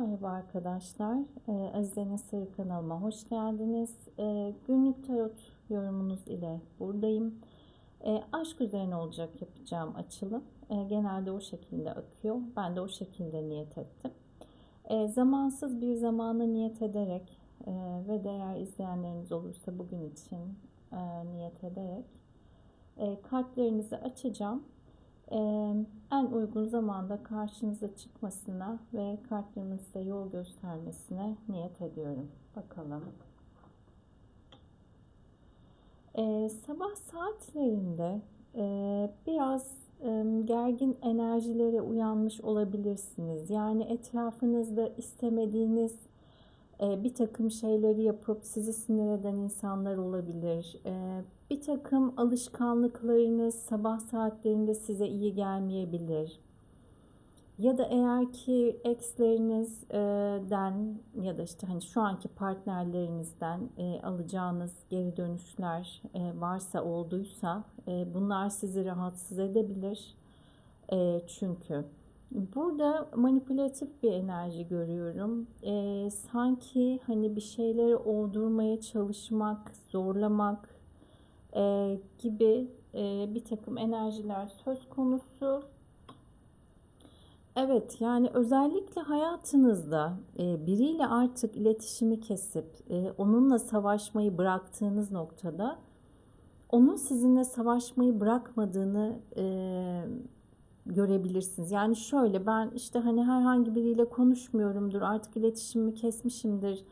Merhaba arkadaşlar. Ee, Azize kanalıma hoş geldiniz. Ee, günlük tarot yorumunuz ile buradayım. Ee, aşk üzerine olacak yapacağım açılım. Ee, genelde o şekilde akıyor. Ben de o şekilde niyet ettim. Zamansız bir zamanı niyet ederek e, ve değer izleyenleriniz olursa bugün için e, niyet ederek e, kartlarınızı açacağım en uygun zamanda karşınıza çıkmasına ve kartlarınızda yol göstermesine niyet ediyorum. Bakalım. Ee, sabah saatlerinde e, biraz e, gergin enerjilere uyanmış olabilirsiniz. Yani etrafınızda istemediğiniz bir takım şeyleri yapıp sizi sinir eden insanlar olabilir. E, bir takım alışkanlıklarınız sabah saatlerinde size iyi gelmeyebilir. Ya da eğer ki ekslerinizden ya da işte hani şu anki partnerlerinizden alacağınız geri dönüşler varsa olduysa bunlar sizi rahatsız edebilir. Çünkü burada manipülatif bir enerji görüyorum. Sanki hani bir şeyleri oldurmaya çalışmak, zorlamak, e, gibi e, bir takım enerjiler söz konusu. Evet yani özellikle hayatınızda e, biriyle artık iletişimi kesip e, onunla savaşmayı bıraktığınız noktada onun sizinle savaşmayı bırakmadığını e, görebilirsiniz. Yani şöyle ben işte hani herhangi biriyle konuşmuyorumdur artık iletişimimi kesmişimdir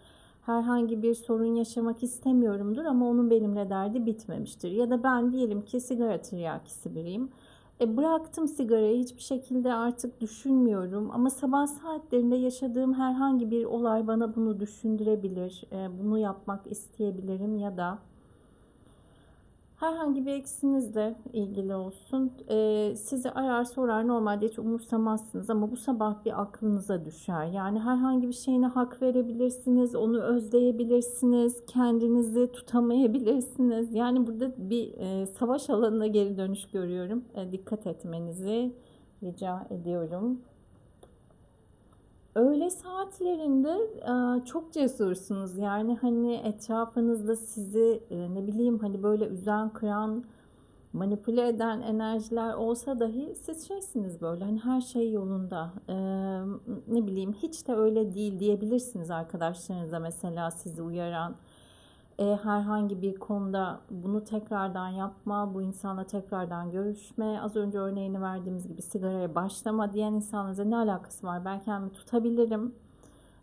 herhangi bir sorun yaşamak istemiyorumdur ama onun benimle derdi bitmemiştir. Ya da ben diyelim ki sigara tiryakisi biriyim. E bıraktım sigarayı hiçbir şekilde artık düşünmüyorum ama sabah saatlerinde yaşadığım herhangi bir olay bana bunu düşündürebilir. E, bunu yapmak isteyebilirim ya da Herhangi bir eksinizle ilgili olsun. Ee, sizi arar sorar normalde hiç umursamazsınız ama bu sabah bir aklınıza düşer. Yani herhangi bir şeyine hak verebilirsiniz, onu özleyebilirsiniz, kendinizi tutamayabilirsiniz. Yani burada bir e, savaş alanına geri dönüş görüyorum. E, dikkat etmenizi rica ediyorum. Öğle saatlerinde çok cesursunuz. Yani hani etrafınızda sizi ne bileyim hani böyle üzen, kıran, manipüle eden enerjiler olsa dahi siz şeysiniz böyle hani her şey yolunda. ne bileyim hiç de öyle değil diyebilirsiniz arkadaşlarınıza mesela sizi uyaran e, herhangi bir konuda bunu tekrardan yapma, bu insanla tekrardan görüşme, az önce örneğini verdiğimiz gibi sigaraya başlama diyen insanlarla ne alakası var? Ben kendimi tutabilirim.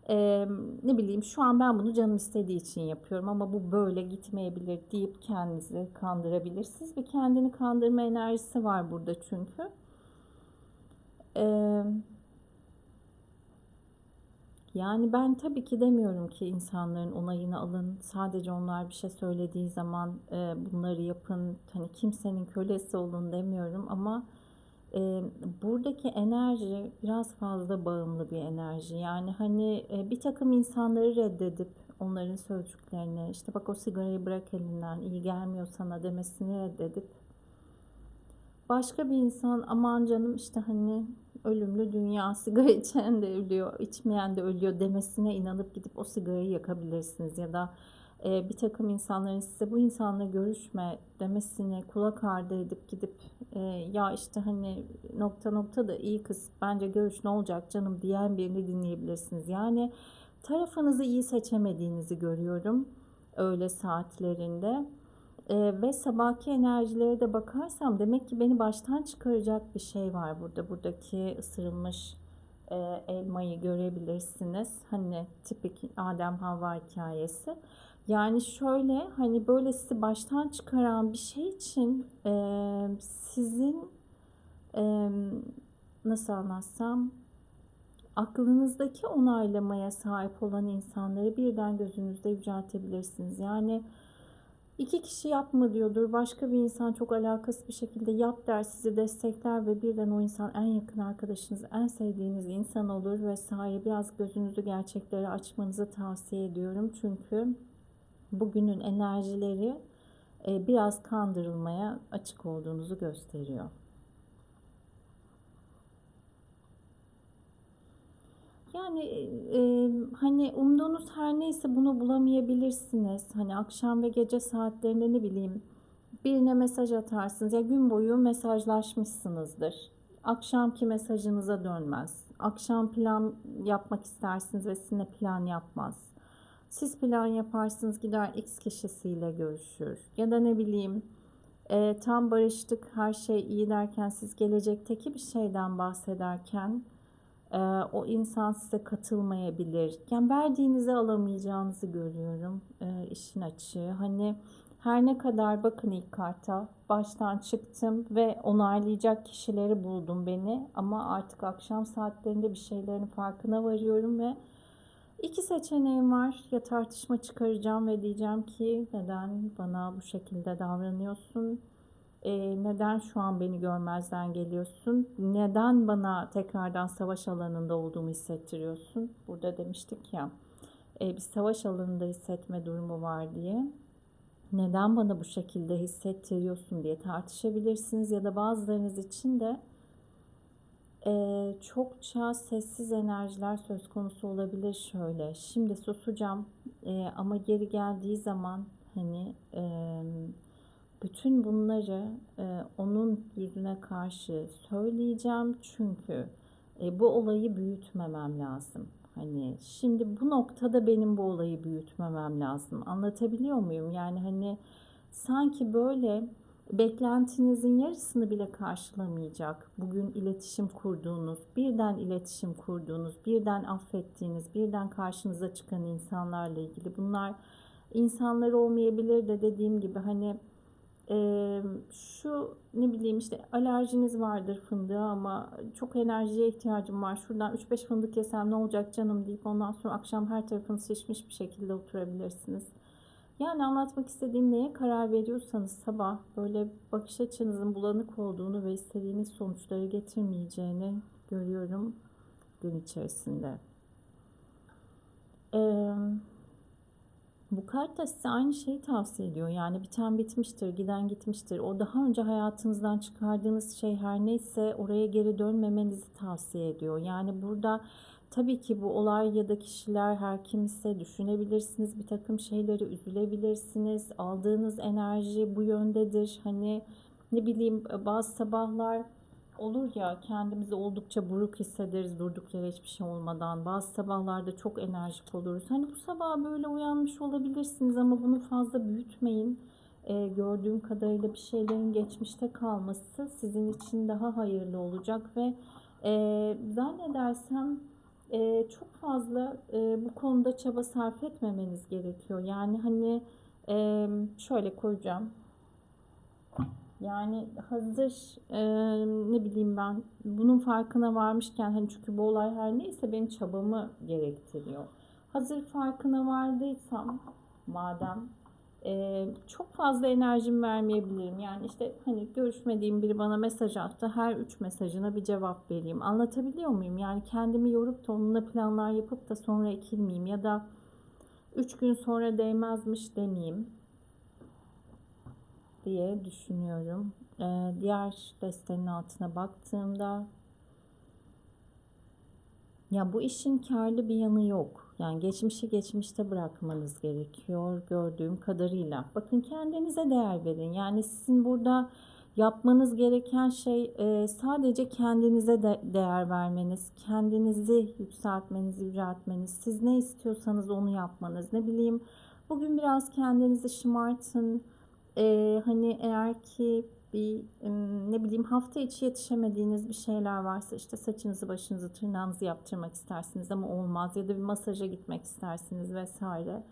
E, ne bileyim şu an ben bunu canım istediği için yapıyorum ama bu böyle gitmeyebilir deyip kendinizi kandırabilirsiniz. Bir kendini kandırma enerjisi var burada çünkü. Eee yani ben tabii ki demiyorum ki insanların onayını alın. Sadece onlar bir şey söylediği zaman e, bunları yapın. Hani kimsenin kölesi olun demiyorum ama e, buradaki enerji biraz fazla bağımlı bir enerji. Yani hani e, bir takım insanları reddedip onların sözcüklerini işte bak o sigarayı bırak elinden iyi gelmiyor sana demesini reddedip başka bir insan aman canım işte hani ölümlü dünya sigara içen de ölüyor, içmeyen de ölüyor demesine inanıp gidip o sigarayı yakabilirsiniz ya da e, bir takım insanların size bu insanla görüşme demesine kulak ardı edip gidip e, ya işte hani nokta nokta da iyi kız bence görüş ne olacak canım diyen birini dinleyebilirsiniz. Yani tarafınızı iyi seçemediğinizi görüyorum öğle saatlerinde. E, ve sabahki enerjilere de bakarsam demek ki beni baştan çıkaracak bir şey var burada. Buradaki ısırılmış e, elmayı görebilirsiniz. Hani tipik Adem Havva hikayesi. Yani şöyle hani böyle sizi baştan çıkaran bir şey için e, sizin e, nasıl anlatsam aklınızdaki onaylamaya sahip olan insanları birden gözünüzde yüceltebilirsiniz. Yani İki kişi yapma diyordur. Başka bir insan çok alakasız bir şekilde yap der, sizi destekler ve birden o insan en yakın arkadaşınız, en sevdiğiniz insan olur vesaire. Biraz gözünüzü gerçeklere açmanızı tavsiye ediyorum. Çünkü bugünün enerjileri e, biraz kandırılmaya açık olduğunuzu gösteriyor. Yani, eee, hani, umduğunuz her neyse bunu bulamayabilirsiniz. Hani, akşam ve gece saatlerinde, ne bileyim, birine mesaj atarsınız. Ya, gün boyu mesajlaşmışsınızdır. Akşamki mesajınıza dönmez. Akşam plan yapmak istersiniz ve sizinle plan yapmaz. Siz plan yaparsınız, gider X kişisiyle görüşür. Ya da ne bileyim, eee, tam barıştık, her şey iyi derken siz gelecekteki bir şeyden bahsederken o insan size katılmayabilir. Yani verdiğinizi alamayacağınızı görüyorum eee, işin açığı. Hani her ne kadar bakın ilk karta baştan çıktım ve onaylayacak kişileri buldum beni. Ama artık akşam saatlerinde bir şeylerin farkına varıyorum ve iki seçeneğim var. Ya tartışma çıkaracağım ve diyeceğim ki neden bana bu şekilde davranıyorsun? Eee, neden şu an beni görmezden geliyorsun? Neden bana tekrardan savaş alanında olduğumu hissettiriyorsun? Burada demiştik ya, eee, bir savaş alanında hissetme durumu var diye. Neden bana bu şekilde hissettiriyorsun diye tartışabilirsiniz ya da bazılarınız için de eee, çokça sessiz enerjiler söz konusu olabilir şöyle. Şimdi susacağım eee, ama geri geldiği zaman hani eee bütün bunları, eee, onun yüzüne karşı söyleyeceğim çünkü, eee, bu olayı büyütmemem lazım. Hani, şimdi bu noktada benim bu olayı büyütmemem lazım. Anlatabiliyor muyum? Yani, hani, sanki böyle beklentinizin yarısını bile karşılamayacak, bugün iletişim kurduğunuz, birden iletişim kurduğunuz, birden affettiğiniz, birden karşınıza çıkan insanlarla ilgili bunlar insanlar olmayabilir de dediğim gibi, hani, Eee, şu ne bileyim işte alerjiniz vardır fındığa ama çok enerjiye ihtiyacım var. Şuradan 3-5 fındık yesem ne olacak canım deyip ondan sonra akşam her tarafınız şişmiş bir şekilde oturabilirsiniz. Yani anlatmak istediğim neye karar veriyorsanız sabah böyle bakış açınızın bulanık olduğunu ve istediğiniz sonuçları getirmeyeceğini görüyorum gün içerisinde. Eee bu kart da size aynı şeyi tavsiye ediyor. Yani biten bitmiştir, giden gitmiştir. O daha önce hayatınızdan çıkardığınız şey her neyse oraya geri dönmemenizi tavsiye ediyor. Yani burada tabii ki bu olay ya da kişiler her kimse düşünebilirsiniz. Bir takım şeyleri üzülebilirsiniz. Aldığınız enerji bu yöndedir. Hani ne bileyim bazı sabahlar olur ya kendimizi oldukça buruk hissederiz durduk yere hiçbir şey olmadan. Bazı sabahlarda çok enerjik oluruz. Hani bu sabah böyle uyanmış olabilirsiniz ama bunu fazla büyütmeyin. Ee, gördüğüm kadarıyla bir şeylerin geçmişte kalması sizin için daha hayırlı olacak ve e, zannedersem e, çok fazla e, bu konuda çaba sarf etmemeniz gerekiyor. Yani hani e, şöyle koyacağım. Yani hazır e, ne bileyim ben bunun farkına varmışken hani çünkü bu olay her neyse benim çabamı gerektiriyor. Hazır farkına vardıysam madem e, çok fazla enerjim vermeyebilirim. Yani işte hani görüşmediğim biri bana mesaj attı. Her üç mesajına bir cevap vereyim. Anlatabiliyor muyum? Yani kendimi yorup da onunla planlar yapıp da sonra ekilmeyeyim ya da üç gün sonra değmezmiş demeyeyim diye düşünüyorum. Ee, diğer destenin altına baktığımda ya bu işin karlı bir yanı yok. Yani geçmişi geçmişte bırakmanız gerekiyor gördüğüm kadarıyla. Bakın kendinize değer verin. Yani sizin burada yapmanız gereken şey e, sadece kendinize de değer vermeniz, kendinizi yükseltmeniz, yüceltmeniz. Siz ne istiyorsanız onu yapmanız. Ne bileyim bugün biraz kendinizi şımartın Eee, hani eğer ki bir ne bileyim hafta içi yetişemediğiniz bir şeyler varsa işte saçınızı başınızı tırnağınızı yaptırmak istersiniz ama olmaz ya da bir masaja gitmek istersiniz vesaire.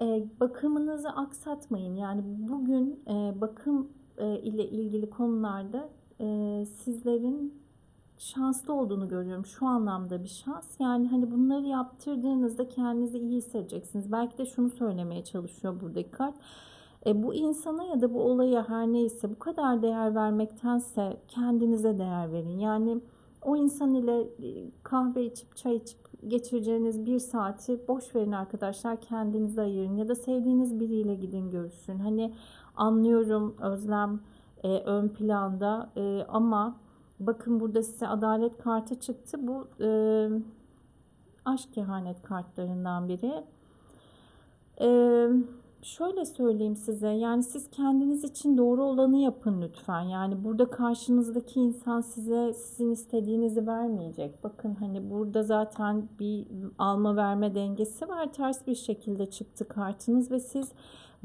Eee, bakımınızı aksatmayın. Yani bugün eee, bakım eee, ile ilgili konularda eee, sizlerin şanslı olduğunu görüyorum. Şu anlamda bir şans. Yani hani bunları yaptırdığınızda kendinizi iyi hissedeceksiniz. Belki de şunu söylemeye çalışıyor buradaki kart e, bu insana ya da bu olaya her neyse bu kadar değer vermektense kendinize değer verin. Yani o insan ile e, kahve içip çay içip geçireceğiniz bir saati boş verin arkadaşlar kendinize ayırın ya da sevdiğiniz biriyle gidin görüşün. Hani anlıyorum özlem e, ön planda e, ama bakın burada size adalet kartı çıktı. Bu e, aşk kehanet kartlarından biri. Ee, şöyle söyleyeyim size yani siz kendiniz için doğru olanı yapın lütfen. Yani burada karşınızdaki insan size sizin istediğinizi vermeyecek. Bakın hani burada zaten bir alma verme dengesi var. Ters bir şekilde çıktı kartınız ve siz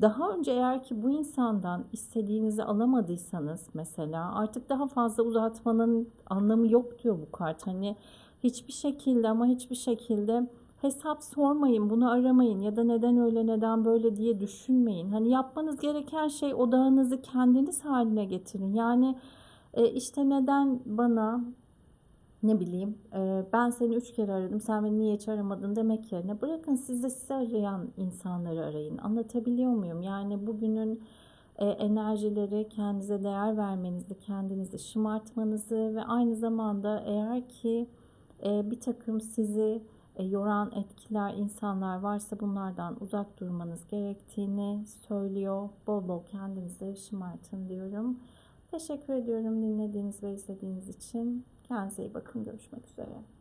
daha önce eğer ki bu insandan istediğinizi alamadıysanız mesela artık daha fazla uzatmanın anlamı yok diyor bu kart. Hani hiçbir şekilde ama hiçbir şekilde hesap sormayın, bunu aramayın ya da neden öyle neden böyle diye düşünmeyin. Hani yapmanız gereken şey odağınızı kendiniz haline getirin. Yani e, işte neden bana ne bileyim e, ben seni üç kere aradım sen beni niye hiç aramadın demek yerine bırakın siz de sizi arayan insanları arayın. Anlatabiliyor muyum? Yani bugünün e, enerjileri kendinize değer vermenizi, kendinizi şımartmanızı ve aynı zamanda eğer ki e, bir takım sizi yoran etkiler, insanlar varsa bunlardan uzak durmanız gerektiğini söylüyor. Bol bol kendinizi şımartın diyorum. Teşekkür ediyorum dinlediğiniz ve izlediğiniz için. Kendinize iyi bakın. Görüşmek üzere.